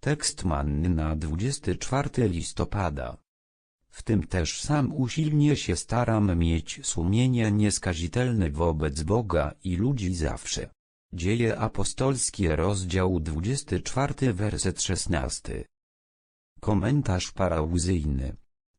Tekst manny na 24 listopada. W tym też sam usilnie się staram mieć sumienie nieskazitelne wobec Boga i ludzi zawsze. Dzieje apostolskie rozdział 24 werset 16. Komentarz parauzyjny.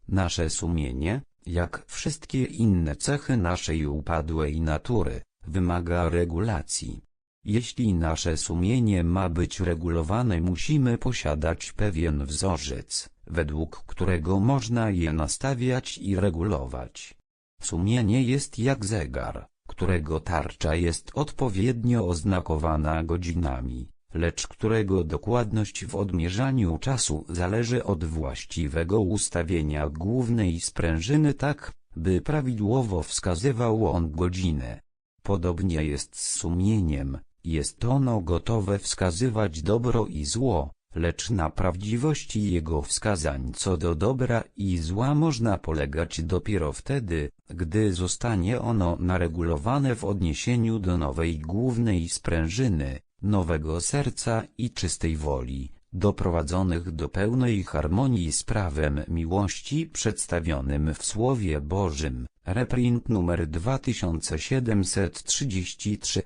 Nasze sumienie, jak wszystkie inne cechy naszej upadłej natury, wymaga regulacji. Jeśli nasze sumienie ma być regulowane musimy posiadać pewien wzorzec, według którego można je nastawiać i regulować. Sumienie jest jak zegar, którego tarcza jest odpowiednio oznakowana godzinami, lecz którego dokładność w odmierzaniu czasu zależy od właściwego ustawienia głównej sprężyny tak, by prawidłowo wskazywał on godzinę. Podobnie jest z sumieniem, jest ono gotowe wskazywać dobro i zło, lecz na prawdziwości jego wskazań co do dobra i zła można polegać dopiero wtedy, gdy zostanie ono naregulowane w odniesieniu do nowej głównej sprężyny, nowego serca i czystej woli, doprowadzonych do pełnej harmonii z prawem miłości przedstawionym w Słowie Bożym, reprint numer 2733.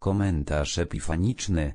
Komentarz epifaniczny.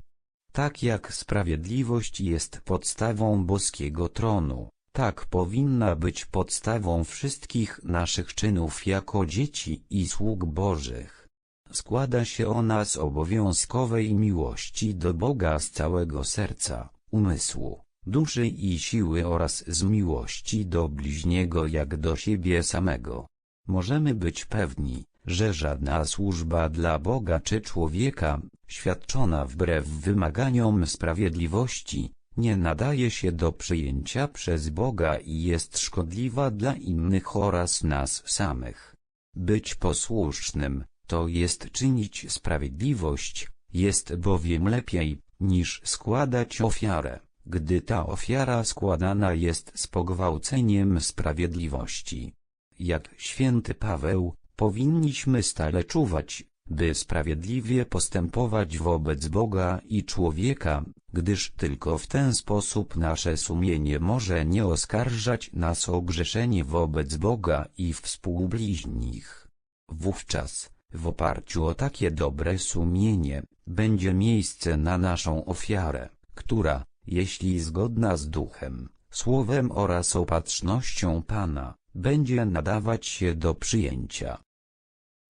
Tak jak sprawiedliwość jest podstawą boskiego tronu, tak powinna być podstawą wszystkich naszych czynów jako dzieci i sług Bożych. Składa się ona z obowiązkowej miłości do Boga z całego serca, umysłu, duszy i siły oraz z miłości do bliźniego jak do siebie samego. Możemy być pewni, że żadna służba dla Boga czy człowieka, świadczona wbrew wymaganiom sprawiedliwości, nie nadaje się do przyjęcia przez Boga i jest szkodliwa dla innych oraz nas samych. Być posłusznym, to jest czynić sprawiedliwość, jest bowiem lepiej, niż składać ofiarę, gdy ta ofiara składana jest z pogwałceniem sprawiedliwości. Jak święty Paweł, powinniśmy stale czuwać, by sprawiedliwie postępować wobec Boga i człowieka, gdyż tylko w ten sposób nasze sumienie może nie oskarżać nas o grzeszenie wobec Boga i współbliźnich. Wówczas, w oparciu o takie dobre sumienie, będzie miejsce na naszą ofiarę, która, jeśli zgodna z duchem, słowem oraz opatrznością Pana, będzie nadawać się do przyjęcia.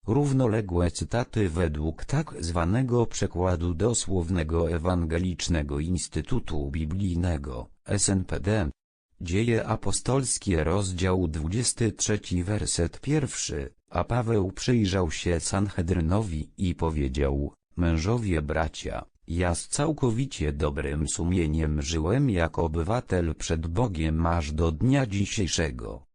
Równoległe cytaty według tak zwanego przekładu dosłownego Ewangelicznego Instytutu Biblijnego, SNPD. Dzieje apostolskie rozdział 23 werset pierwszy, a Paweł przyjrzał się Sanhedrynowi i powiedział, mężowie bracia, ja z całkowicie dobrym sumieniem żyłem jako obywatel przed Bogiem aż do dnia dzisiejszego.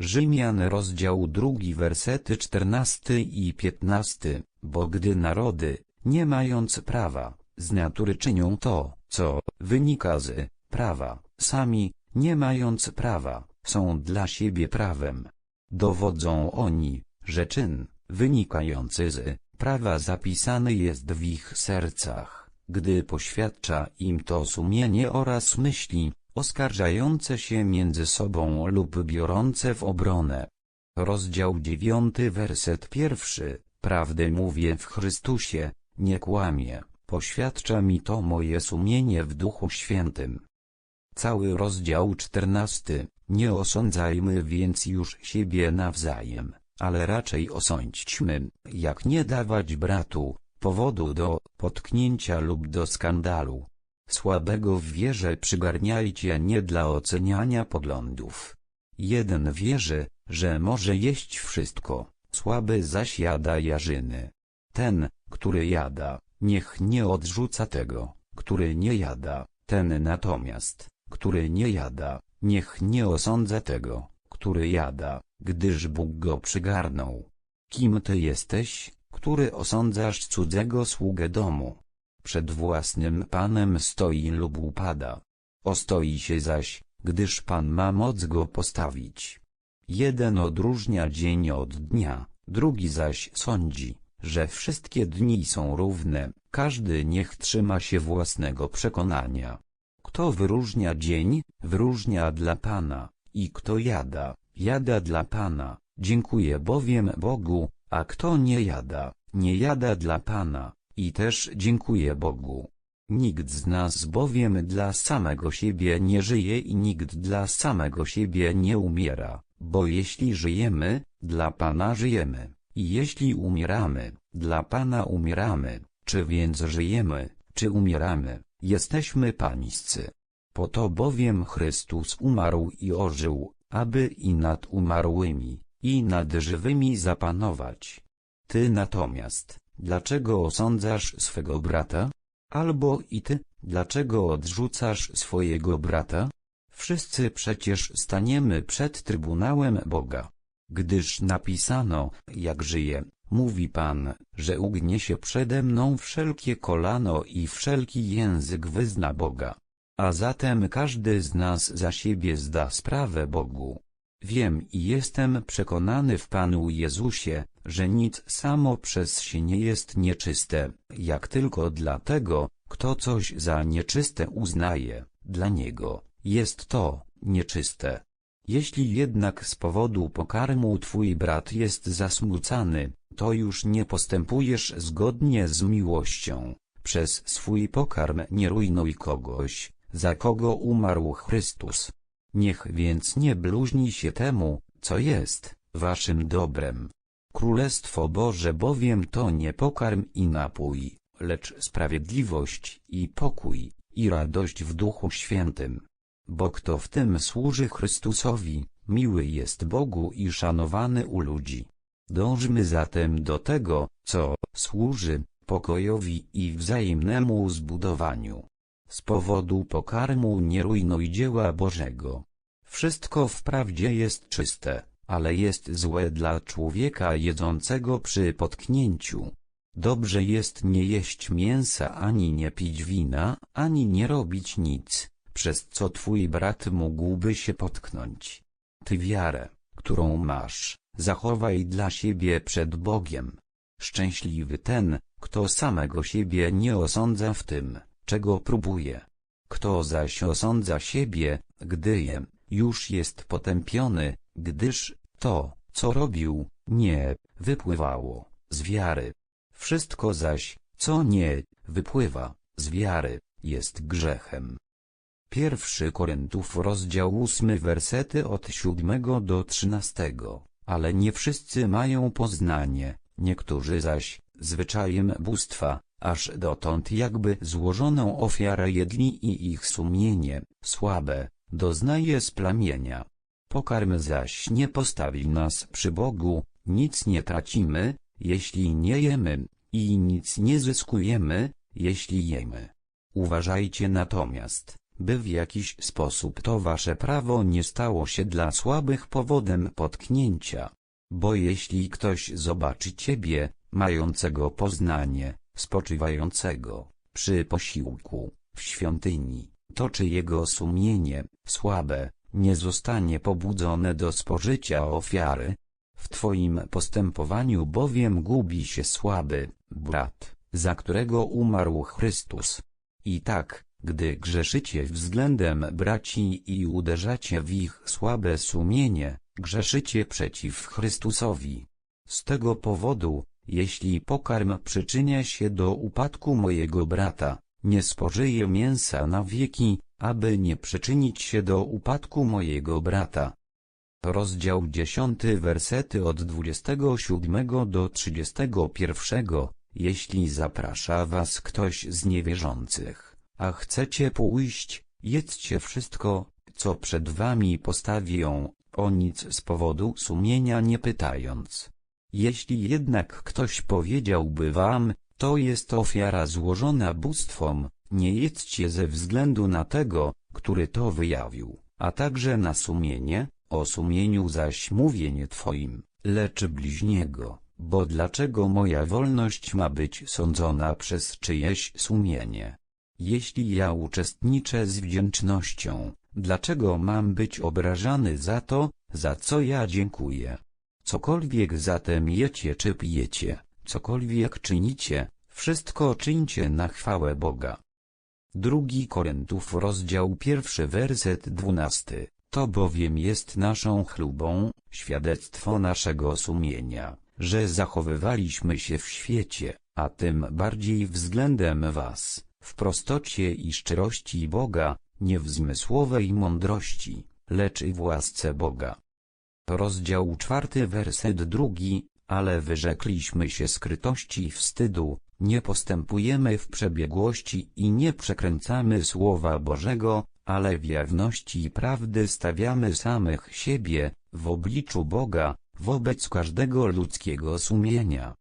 Rzymian rozdział drugi wersety 14 i 15, bo gdy narody, nie mając prawa, z natury czynią to, co wynika z prawa, sami, nie mając prawa, są dla siebie prawem. Dowodzą oni, że czyn, wynikający z prawa zapisany jest w ich sercach, gdy poświadcza im to sumienie oraz myśli, oskarżające się między sobą lub biorące w obronę. Rozdział dziewiąty werset pierwszy, prawdę mówię w Chrystusie, nie kłamie, poświadcza mi to moje sumienie w Duchu Świętym. Cały rozdział czternasty, nie osądzajmy więc już siebie nawzajem, ale raczej osądźmy, jak nie dawać bratu, powodu do potknięcia lub do skandalu. Słabego w wierze przygarniajcie nie dla oceniania poglądów. Jeden wierzy, że może jeść wszystko, słaby zaś jada jarzyny. Ten, który jada, niech nie odrzuca tego, który nie jada, ten natomiast, który nie jada, niech nie osądza tego, który jada, gdyż Bóg go przygarnął. Kim ty jesteś, który osądzasz cudzego sługę domu? Przed własnym Panem stoi lub upada. Ostoi się zaś, gdyż Pan ma moc go postawić. Jeden odróżnia dzień od dnia, drugi zaś sądzi, że wszystkie dni są równe, każdy niech trzyma się własnego przekonania. Kto wyróżnia dzień, wyróżnia dla Pana, i kto jada, jada dla Pana, dziękuję bowiem Bogu, a kto nie jada, nie jada dla Pana, i też dziękuję Bogu. Nikt z nas bowiem dla samego siebie nie żyje i nikt dla samego siebie nie umiera, bo jeśli żyjemy, dla Pana żyjemy, i jeśli umieramy, dla Pana umieramy, czy więc żyjemy, czy umieramy, jesteśmy pańscy. Po to bowiem Chrystus umarł i ożył, aby i nad umarłymi, i nad żywymi zapanować. Ty natomiast, dlaczego osądzasz swego brata? Albo i ty, dlaczego odrzucasz swojego brata? Wszyscy przecież staniemy przed Trybunałem Boga. Gdyż napisano, jak żyje, mówi Pan, że ugnie się przede mną wszelkie kolano i wszelki język wyzna Boga. A zatem każdy z nas za siebie zda sprawę Bogu. Wiem i jestem przekonany w Panu Jezusie, że nic samo przez się nie jest nieczyste, jak tylko dlatego, kto coś za nieczyste uznaje, dla niego, jest to, nieczyste. Jeśli jednak z powodu pokarmu twój brat jest zasmucany, to już nie postępujesz zgodnie z miłością. Przez swój pokarm nie rujnuj kogoś, za kogo umarł Chrystus. Niech więc nie bluźni się temu, co jest, waszym dobrem. Królestwo Boże bowiem to nie pokarm i napój, lecz sprawiedliwość i pokój, i radość w Duchu Świętym. Bo kto w tym służy Chrystusowi, miły jest Bogu i szanowany u ludzi. Dążmy zatem do tego, co służy pokojowi i wzajemnemu zbudowaniu. Z powodu pokarmu nie rujnuj dzieła Bożego. Wszystko wprawdzie jest czyste, ale jest złe dla człowieka jedzącego przy potknięciu. Dobrze jest nie jeść mięsa ani nie pić wina, ani nie robić nic, przez co twój brat mógłby się potknąć. Ty wiarę, którą masz, zachowaj dla siebie przed Bogiem. Szczęśliwy ten, kto samego siebie nie osądza w tym, czego próbuje. Kto zaś osądza siebie, gdy je, już jest potępiony, gdyż to, co robił, nie wypływało z wiary. Wszystko zaś, co nie wypływa z wiary, jest grzechem. Pierwszy Koryntów rozdział ósmy wersety od siódmego do trzynastego. Ale nie wszyscy mają poznanie, niektórzy zaś, zwyczajem bóstwa, aż dotąd jakby złożoną ofiarę jedli i ich sumienie, słabe, doznaje splamienia. Pokarm zaś nie postawi nas przy Bogu, nic nie tracimy, jeśli nie jemy, i nic nie zyskujemy, jeśli jemy. Uważajcie natomiast, by w jakiś sposób to wasze prawo nie stało się dla słabych powodem potknięcia. Bo jeśli ktoś zobaczy ciebie, mającego poznanie, spoczywającego, przy posiłku, w świątyni, to czy jego sumienie, słabe, nie zostanie pobudzone do spożycia ofiary? W twoim postępowaniu bowiem gubi się słaby, brat, za którego umarł Chrystus. I tak, gdy grzeszycie względem braci i uderzacie w ich słabe sumienie, grzeszycie przeciw Chrystusowi. Z tego powodu, jeśli pokarm przyczynia się do upadku mojego brata, nie spożyję mięsa na wieki, aby nie przyczynić się do upadku mojego brata. Rozdział 10 wersety od 27 do 31 Jeśli zaprasza was ktoś z niewierzących, a chcecie pójść, jedzcie wszystko, co przed wami postawią, o nic z powodu sumienia nie pytając. Jeśli jednak ktoś powiedziałby wam, to jest ofiara złożona bóstwom, nie jedzcie ze względu na tego, który to wyjawił, a także na sumienie, o sumieniu zaś mówię nie twoim, lecz bliźniego, bo dlaczego moja wolność ma być sądzona przez czyjeś sumienie? Jeśli ja uczestniczę z wdzięcznością, dlaczego mam być obrażany za to, za co ja dziękuję? Cokolwiek zatem jecie czy pijecie, cokolwiek czynicie, wszystko czyńcie na chwałę Boga. Drugi Koryntów rozdział pierwszy werset dwunasty. To bowiem jest naszą chlubą, świadectwo naszego sumienia, że zachowywaliśmy się w świecie, a tym bardziej względem was, w prostocie i szczerości Boga, nie w zmysłowej mądrości, lecz i w łasce Boga. Rozdział czwarty werset drugi, ale wyrzekliśmy się skrytości i wstydu, nie postępujemy w przebiegłości i nie przekręcamy Słowa Bożego, ale w jawności i prawdy stawiamy samych siebie, w obliczu Boga, wobec każdego ludzkiego sumienia.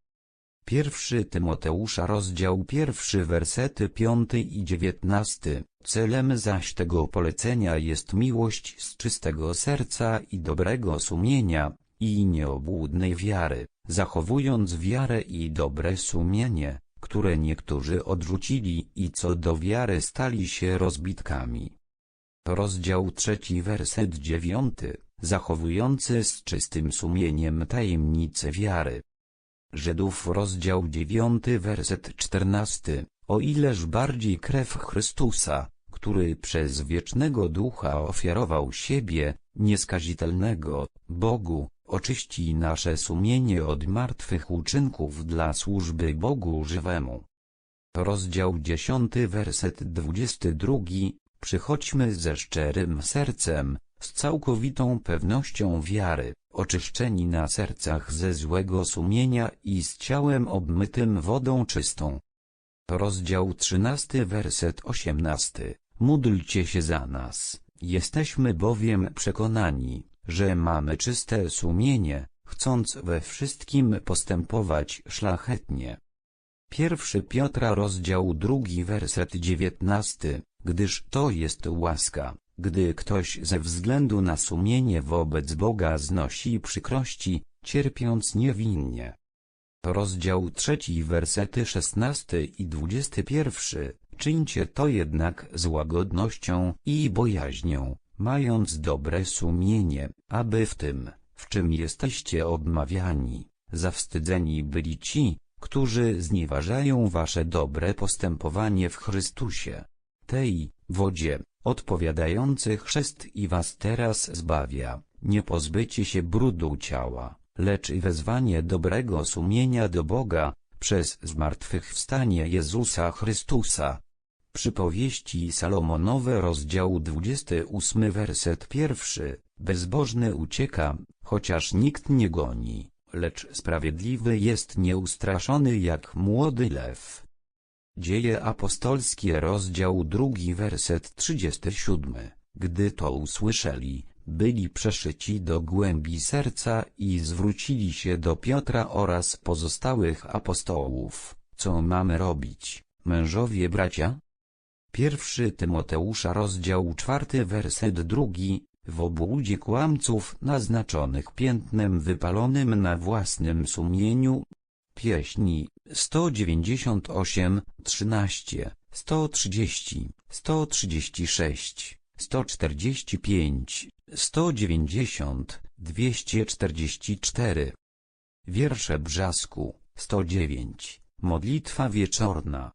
Pierwszy Tymoteusza rozdział pierwszy wersety piąty i dziewiętnasty. Celem zaś tego polecenia jest miłość z czystego serca i dobrego sumienia, i nieobłudnej wiary, zachowując wiarę i dobre sumienie, które niektórzy odrzucili i co do wiary stali się rozbitkami. Rozdział trzeci werset dziewiąty, zachowujący z czystym sumieniem tajemnice wiary. Żydów rozdział dziewiąty werset czternasty, o ileż bardziej krew Chrystusa, który przez wiecznego ducha ofiarował siebie, nieskazitelnego, Bogu, oczyści nasze sumienie od martwych uczynków dla służby Bogu żywemu. Rozdział dziesiąty werset dwudziesty drugi, przychodźmy ze szczerym sercem, z całkowitą pewnością wiary, oczyszczeni na sercach ze złego sumienia i z ciałem obmytym wodą czystą. Rozdział trzynasty werset osiemnasty. Módlcie się za nas, jesteśmy bowiem przekonani, że mamy czyste sumienie, chcąc we wszystkim postępować szlachetnie. Pierwszy Piotra rozdział drugi werset dziewiętnasty, gdyż to jest łaska, gdy ktoś ze względu na sumienie wobec Boga znosi przykrości, cierpiąc niewinnie. Rozdział trzeci wersety szesnasty i dwudziesty pierwszy, czyńcie to jednak z łagodnością i bojaźnią, mając dobre sumienie, aby w tym, w czym jesteście odmawiani, zawstydzeni byli ci, którzy znieważają wasze dobre postępowanie w Chrystusie. Tej wodzie, odpowiadający chrzest i was teraz zbawia, nie pozbycie się brudu ciała, lecz i wezwanie dobrego sumienia do Boga, przez zmartwychwstanie Jezusa Chrystusa. Przypowieści Salomonowe rozdział 28 werset pierwszy, bezbożny ucieka, chociaż nikt nie goni, lecz sprawiedliwy jest nieustraszony jak młody lew. Dzieje apostolskie rozdział drugi werset 37. Gdy to usłyszeli, byli przeszyci do głębi serca i zwrócili się do Piotra oraz pozostałych apostołów. Co mamy robić, mężowie bracia? Pierwszy Tymoteusza rozdział czwarty werset drugi, w obłudzie kłamców naznaczonych piętnem wypalonym na własnym sumieniu. Pieśni 198, 13, 130, 136, 145, 190, 244. Wiersze Brzasku 109, Modlitwa wieczorna.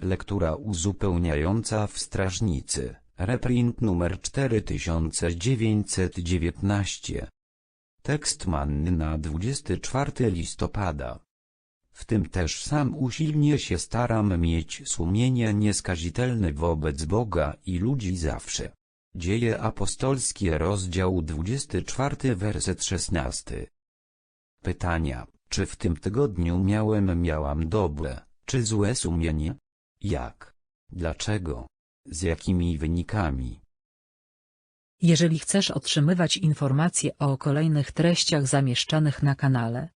Lektura uzupełniająca w Strażnicy, reprint numer 4919. Tekst manny na 24 listopada. W tym też sam usilnie się staram mieć sumienie nieskazitelne wobec Boga i ludzi zawsze. Dzieje apostolskie rozdział 24 werset 16. Pytania, czy w tym tygodniu miałem miałam dobre, czy złe sumienie? Jak? Dlaczego? Z jakimi wynikami? Jeżeli chcesz otrzymywać informacje o kolejnych treściach zamieszczanych na kanale,